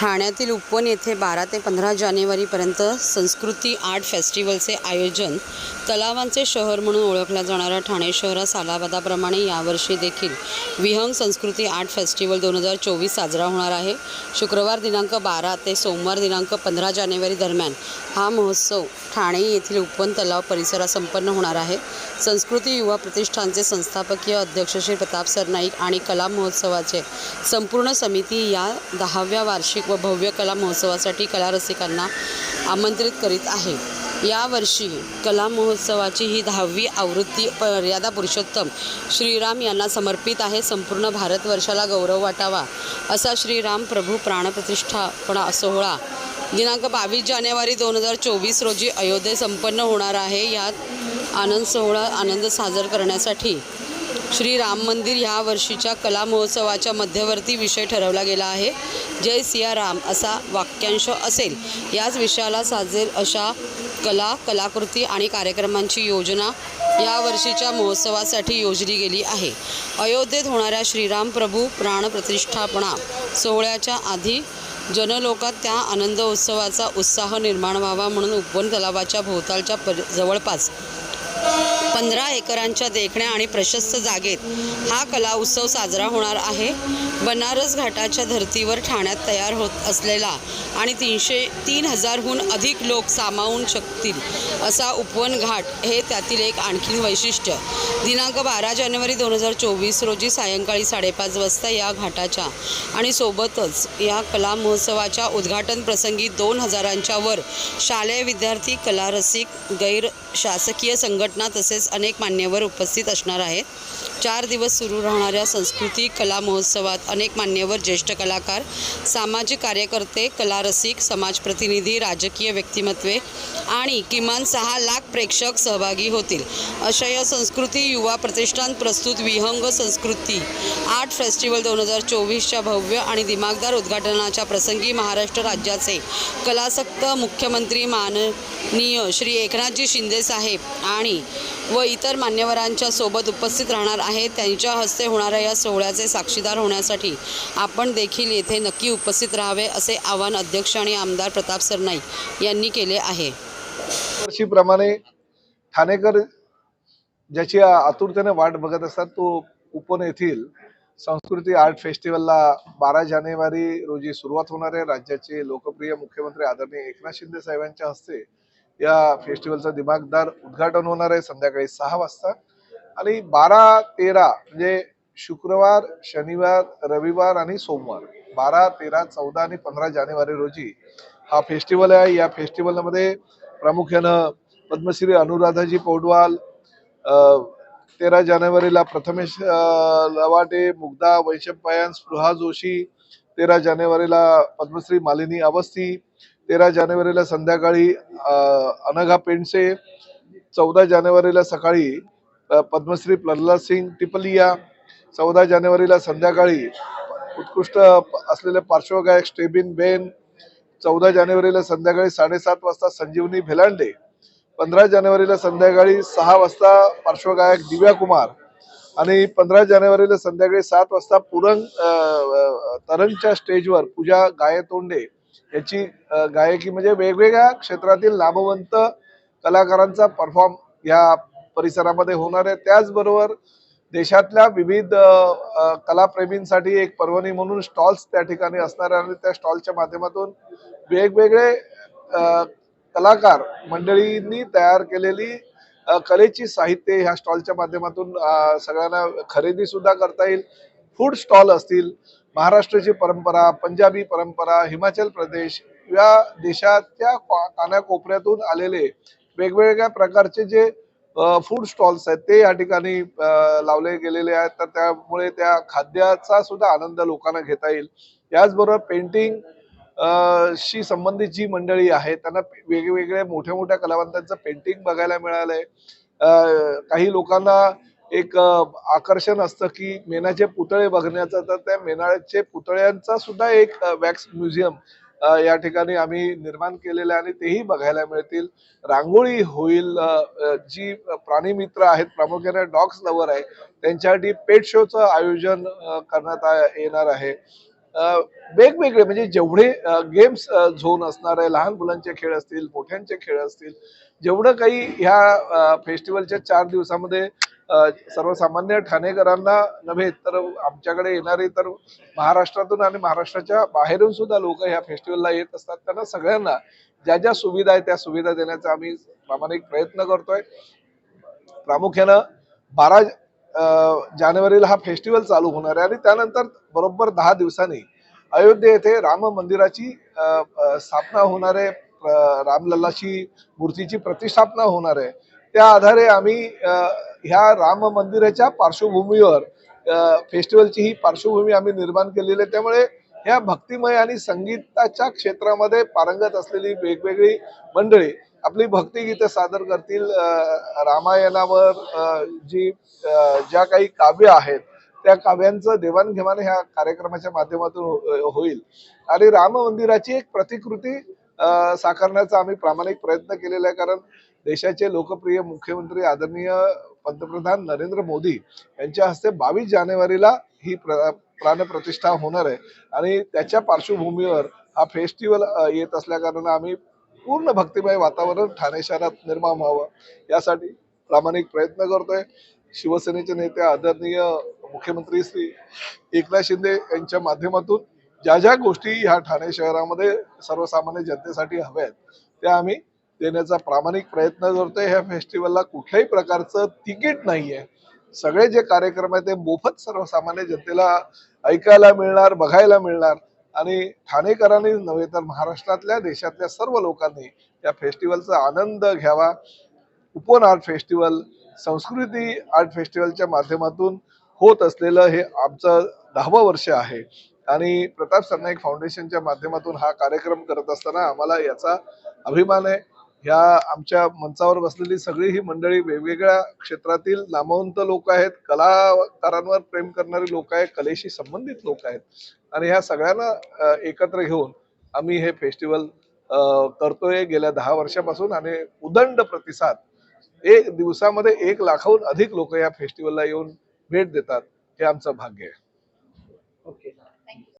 ठाण्यातील उपवन येथे बारा ते पंधरा जानेवारीपर्यंत संस्कृती आर्ट फेस्टिवलचे आयोजन तलावांचे शहर म्हणून ओळखल्या जाणाऱ्या ठाणे शहरात सालाबादाप्रमाणे यावर्षी देखील विहंग संस्कृती आर्ट फेस्टिवल दोन हजार चोवीस साजरा होणार आहे. शुक्रवार दिनांक बारा ते सोमवार दिनांक पंधरा जानेवारी दरम्यान हा महोत्सव ठाणे येथील उपवन तलाव परिसरात संपन्न होणार आहे. संस्कृती युवा प्रतिष्ठानचे संस्थापकीय अध्यक्ष श्री प्रताप सरनाईक आणि कला महोत्सवाचे संपूर्ण समिती या दहाव्या वार्षिक व भव्य कला महोत्सवासाठी कला रसिकांना आमंत्रित करीत आहे. यावर्षी कला महोत्सवाची ही दहावी आवृत्ती मर्यादा पुरुषोत्तम श्रीराम यांना समर्पित आहे. संपूर्ण भारतवर्षाला गौरव वाटावा असा श्रीराम प्रभू प्राणप्रतिष्ठापना सोहळा दिनांक बावीस जानेवारी दोन हजार चोवीस रोजी अयोध्येत संपन्न होणार आहे. यात आनंद सोहळा आनंद साजर करण्यासाठी श्री राम मंदिर ह्या वर्षीच्या कला महोत्सवाच्या मध्यवर्ती विषय ठरवला गेला आहे. जय सिया राम असा वाक्यांश असेल. याच विषयाला साजेल अशा कला कलाकृती आणि कार्यक्रमांची योजना या वर्षीच्या महोत्सवासाठी योजली गेली आहे. अयोध्येत होणाऱ्या श्रीराम प्रभू प्राणप्रतिष्ठापना सोहळ्याच्या आधी जनलोकात त्या आनंद उत्सवाचा उत्साह निर्माण व्हावा म्हणून उपवन तलावाच्या भोवतालच्या पर जवळपास पंधरा एकरांच्या देखण्या आणि प्रशस्त जागेत हा कला उत्सव साजरा होणार आहे. बनारस घाटाच्या धर्तीवर ठाण्यात तयार होत असलेला आणि तीनशे तीन हजारहून अधिक लोक सामावून शकतील असा उपवन घाट हे त्यातील एक आणखीन वैशिष्ट्य. दिनांक बारा जानेवारी दोन हजार चोवीस रोजी सायंकाळी साडेपाच वाजता या घाटाच्या आणि सोबतच या कला महोत्सवाच्या उद्घाटन प्रसंगी दोन हजारांच्या वर शालेय विद्यार्थी कला रसिक गैर शासकीय संघटना तसेच अनेक मान्यवर उपस्थित असणार आहेत. चार दिवस सुरू राहणाऱ्या संस्कृती कला महोत्सवात अनेक मान्यवर ज्येष्ठ कलाकार सामाजिक कार्यकर्ते कला रसिक समाजप्रतिनिधी राजकीय व्यक्तिमत्वे आणि किमान सहा लाख प्रेक्षक सहभागी होतील. अशा या संस्कृती युवा प्रतिष्ठान प्रस्तुत विहंग संस्कृती आर्ट फेस्टिवल दोन हजार चोवीसच्या भव्य आणि दिमागदार उद्घाटनाच्या प्रसंगी महाराष्ट्र राज्याचे कलासक्त मुख्यमंत्री माननीय श्री एकनाथजी शिंदे साहेब आणि व इतर मान्यवरांच्या सोबत उपस्थित राहणार आहेत त्यांच्या हस्ते होणाऱ्या या सोहळ्याचे साक्षीदार होण्यासाठी आपण देखील येथे नक्की उपस्थित राहावे असे आवाहन अध्यक्ष आणि आमदार प्रताप सरनाईक यांनी केले आहे. वर्षीप्रमाणे ठाणेकर ज्याची आतुरतेने वाट बघत असतात तो उपवन येथील संस्कृती आर्ट फेस्टिवलला बारा जानेवारी रोजी सुरुवात होणार आहे. राज्याचे लोकप्रिय मुख्यमंत्री आदरणीय एकनाथ शिंदे साहेबांच्या हस्ते या फेस्टिवलचं दिमागदार उद्घाटन होणार आहे संध्याकाळी सहा वाजता. आणि बारा तेरा म्हणजे शुक्रवार शनिवार रविवार आणि सोमवार. बारा तेरा चौदा आणि पंधरा जानेवारी रोजी हा फेस्टिवल आहे. या फेस्टिवलमध्ये प्रामुख्यानं पद्मश्री अनुराधाजी पौडवाल तेरा जानेवारीला प्रथमेश लवाटे मुग्धा वैशंपायन स्पृहा जोशी तेरा जानेवारीला पद्मश्री मालिनी अवस्थी तेरा जानेवारीला संध्याकाळी अनघा पेंडसे चौदा जानेवारीला सकाळी पद्मश्री प्रल्हाद सिंग टिपलिया चौदा जानेवारीला संध्याकाळी उत्कृष्ट असलेले पार्श्वगायक स्टेबिन बेन चौदा जानेवारीला संध्याकाळी साडेसात वाजता संजीवनी भेलांडे पंधरा जानेवारीला संध्याकाळी सहा वाजता पार्श्वगायक दिव्या कुमार आणि पंधरा जानेवारीला संध्याकाळी सात वाजता पुरंग तरंगच्या स्टेजवर पूजा गायतोंडे याची गायकी म्हणजे वेगवेगळ्या क्षेत्रातील लाभवंत कलाकारांचा परफॉर्म या परिसरामध्ये होणार आहे. त्याचबरोबर देशातल्या विविध कलाप्रेमींसाठी एक पर्वणी म्हणून स्टॉल्स त्या ठिकाणी असणार आहे आणि त्या स्टॉलच्या माध्यमातून वेगवेगळे कलाकार मंडळींनी तयार केलेली कलेची साहित्य ह्या स्टॉलच्या माध्यमातून सगळ्यांना खरेदी सुद्धा करता येईल. फूड स्टॉल असतील महाराष्ट्राची परंपरा पंजाबी परंपरा हिमाचल प्रदेश या देशाच्या का- कानाकोपऱ्यातून आलेले वेगवेगळ्या प्रकारचे जे फूड स्टॉल्स आहेत ते या ठिकाणी लावले गेलेले आहेत. तर त्यामुळे त्या खाद्याचा सुद्धा आनंद लोकांना घेता येईल. याचबरोबर पेंटिंग शी संबंधित जी मंडळी आहे त्यांना वेगवेगळ्या मोठ्या मोठ्या कलावंतांचं पेंटिंग बघायला मिळालंय. काही लोकांना एक आकर्षण असतं की मेणाचे पुतळे बघण्याचं तर त्या मेणाचे पुतळ्यांचा सुद्धा एक वॅक्स म्युझियम या ठिकाणी आम्ही निर्माण केलेलं आणि तेही बघायला मिळतील. रांगोळी होईल जी प्राणी मित्र आहेत प्रामुख्याने डॉग्स लवर आहे त्यांच्यासाठी पेट शोचं आयोजन करण्यात येणार आहे. वेगवेगळे म्हणजे जेवढे गेम्स झोन असणारे लहान मुलांचे खेळ असतील मोठ्यांचे खेळ असतील जेवढं काही ह्या फेस्टिवलच्या चार दिवसामध्ये सर्वसामान्य ठाणेकरांना नव्हे तर आमच्याकडे येणारे तर महाराष्ट्रातून आणि महाराष्ट्राच्या बाहेरून सुद्धा लोक ह्या फेस्टिवलला येत असतात. त्यांना सगळ्यांना ज्या ज्या सुविधा आहेत त्या सुविधा देण्याचा आम्ही प्रामाणिक प्रयत्न करतोय. प्रामुख्यानं बारा जानेवारीला हा फेस्टिवल चालू होणार आहे आणि त्यानंतर बरोबर दहा दिवसांनी अयोध्ये येथे राम मंदिराची स्थापना होणार आहे. रामलल्लाची मूर्तीची प्रतिष्ठापना होणार आहे. त्या आधारे आम्ही ह्या राम मंदिराच्या पार्श्वभूमीवर फेस्टिवलची ही पार्श्वभूमी आम्ही निर्माण केलेली आहे. त्यामुळे ह्या भक्तिमय आणि संगीताच्या क्षेत्रामध्ये पारंगत असलेली वेगवेगळी मंडळी आपली भक्तिगीतं सादर करतील रामायणावर जी ज्या काही काव्य आहेत त्या काव्यांचं देवाणघेवाण ह्या कार्यक्रमाच्या माध्यमातून हो, होईल. आणि राम मंदिराची एक प्रतिकृती साकारण्याचा आम्ही प्रामाणिक प्रयत्न केलेला आहे. कारण देशाचे लोकप्रिय मुख्यमंत्री आदरणीय पंतप्रधान नरेंद्र मोदी यांच्या हस्ते बावीस जानेवारीला ही प्र प्राणप्रतिष्ठा होणार आहे. आणि त्याच्या पार्श्वभूमीवर हा फेस्टिवल येत असल्याकारणाने आम्ही पूर्ण भक्तिमय वातावरण ठाणे शहरात निर्माण व्हावं. यासाठी प्रामाणिक प्रयत्न करतोय. शिवसेनेचे नेते आदरणीय मुख्यमंत्री श्री एकनाथ शिंदे यांच्या माध्यमातून ज्या ज्या गोष्टी ह्या ठाणे शहरामध्ये सर्वसामान्य जनतेसाठी हव्या आहेत त्या आम्ही देण्याचा प्रामाणिक प्रयत्न करतोय. ह्या फेस्टिवलला कुठल्याही प्रकारचं तिकीट नाहीये. सगळे जे कार्यक्रम आहेत ते मोफत सर्वसामान्य जनतेला ऐकायला मिळणार बघायला मिळणार. आणि ठाणेकरांनी नव्हे तर महाराष्ट्रातल्या देशातल्या सर्व लोकांनी या फेस्टिवलचा आनंद घ्यावा. Upvan art festival Sanskruti art फेस्टिवलच्या माध्यमातून होत असलेलं हे आमचं दहावं वर्ष आहे. आणि प्रताप सरनाईक फाउंडेशनच्या माध्यमातून हा कार्यक्रम करत असताना आम्हाला याचा अभिमान आहे. ह्या आमच्या मंचावर बसलेली सगळी ही मंडळी वेगवेगळ्या क्षेत्रातील नामवंत लोक आहेत कलाकारांवर प्रेम करणारी लोक आहेत कलेशी संबंधित लोक आहेत. आणि ह्या सगळ्यांना एकत्र घेऊन आम्ही हे फेस्टिवल करतोय गेल्या दहा वर्षापासून आणि उदंड प्रतिसाद. एक दिवसामध्ये एक लाखाहून अधिक लोक या फेस्टिवलला येऊन भेट देतात हे आमचं भाग्य आहे. ओके.